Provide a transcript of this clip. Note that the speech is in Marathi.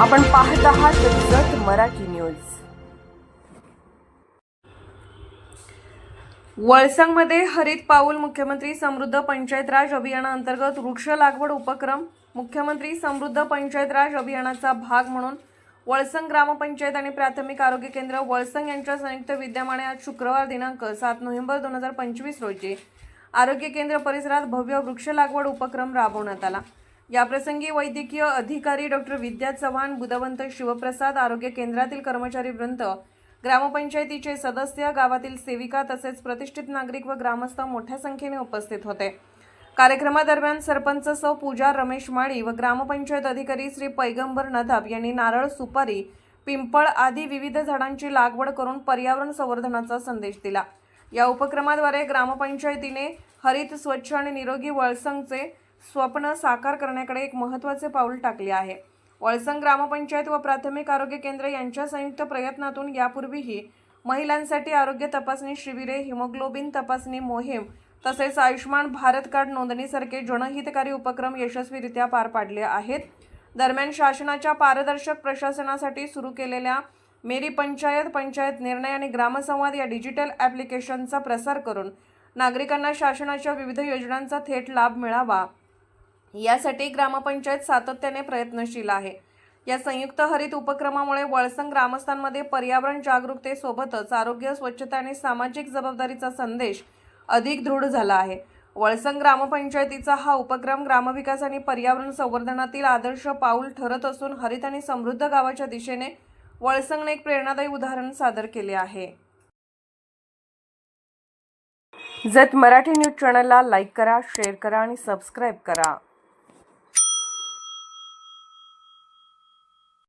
आपण पाहत आहात जत मराठी न्यूज. वळसंगमध्ये हरित पाऊल मुख्यमंत्री समृद्ध पंचायत राज अभियानाअंतर्गत वृक्ष लागवड उपक्रम मुख्यमंत्री समृद्ध पंचायत राज अभियानाचा भाग म्हणून वळसंग ग्रामपंचायत आणि प्राथमिक आरोग्य केंद्र वळसंग यांच्या संयुक्त विद्यमाने आज शुक्रवार दिनांक सात नोव्हेंबर दोन हजार पंचवीस रोजी आरोग्य केंद्र परिसरात भव्य वृक्ष लागवड उपक्रम राबवण्यात आला. याप्रसंगी वैद्यकीय अधिकारी डॉक्टर विद्या चव्हाण बुधवंत शिवप्रसाद आरोग्य केंद्रातील कर्मचारी वृंद ग्रामपंचायतीचे सदस्य गावातील सेविका तसेच प्रतिष्ठित नागरिक व ग्रामस्थ मोठ्या संख्येने उपस्थित होते. कार्यक्रमादरम्यान सरपंच सौ. पूजा रमेश माळी व ग्रामपंचायत अधिकारी श्री पैगंबर नदाब यांनी नारळ सुपारी पिंपळ आदी विविध झाडांची लागवड करून पर्यावरण संवर्धनाचा संदेश दिला. या उपक्रमाद्वारे ग्रामपंचायतीने हरित स्वच्छ आणि निरोगी वळसंगचे स्वप्न साकार करण्याकडे एक महत्त्वाचे पाऊल टाकले आहे. वळसंग ग्रामपंचायत व प्राथमिक आरोग्य केंद्र यांच्या संयुक्त प्रयत्नातून यापूर्वीही महिलांसाठी आरोग्य तपासणी शिबिरे हिमोग्लोबिन तपासणी मोहीम तसेच आयुष्मान भारत कार्ड नोंदणीसारखे जनहितकारी उपक्रम यशस्वीरित्या पार पाडले आहेत. दरम्यान शासनाच्या पारदर्शक प्रशासनासाठी सुरू केलेल्या मेरी पंचायत पंचायत निर्णय आणि ग्रामसंवाद या डिजिटल ॲप्लिकेशनचा प्रसार करून नागरिकांना शासनाच्या विविध योजनांचा थेट लाभ मिळावा. यासाठी ग्रामपंचायत सातत्याने प्रयत्नशील आहे. या संयुक्त हरित उपक्रमामुळे वळसंग ग्रामस्थांमध्ये पर्यावरण जागरूकतेसोबतच आरोग्य स्वच्छता आणि सामाजिक जबाबदारीचा संदेश अधिक दृढ झाला आहे. वळसंग ग्रामपंचायतीचा हा उपक्रम ग्रामविकास आणि पर्यावरण संवर्धनातील आदर्श पाऊल ठरत असून हरित आणि समृद्ध गावाच्या दिशेने वळसंगने एक प्रेरणादायी उदाहरण सादर केले आहे. जत मराठी न्यूज चॅनलला लाईक करा शेअर करा आणि सबस्क्राईब करा.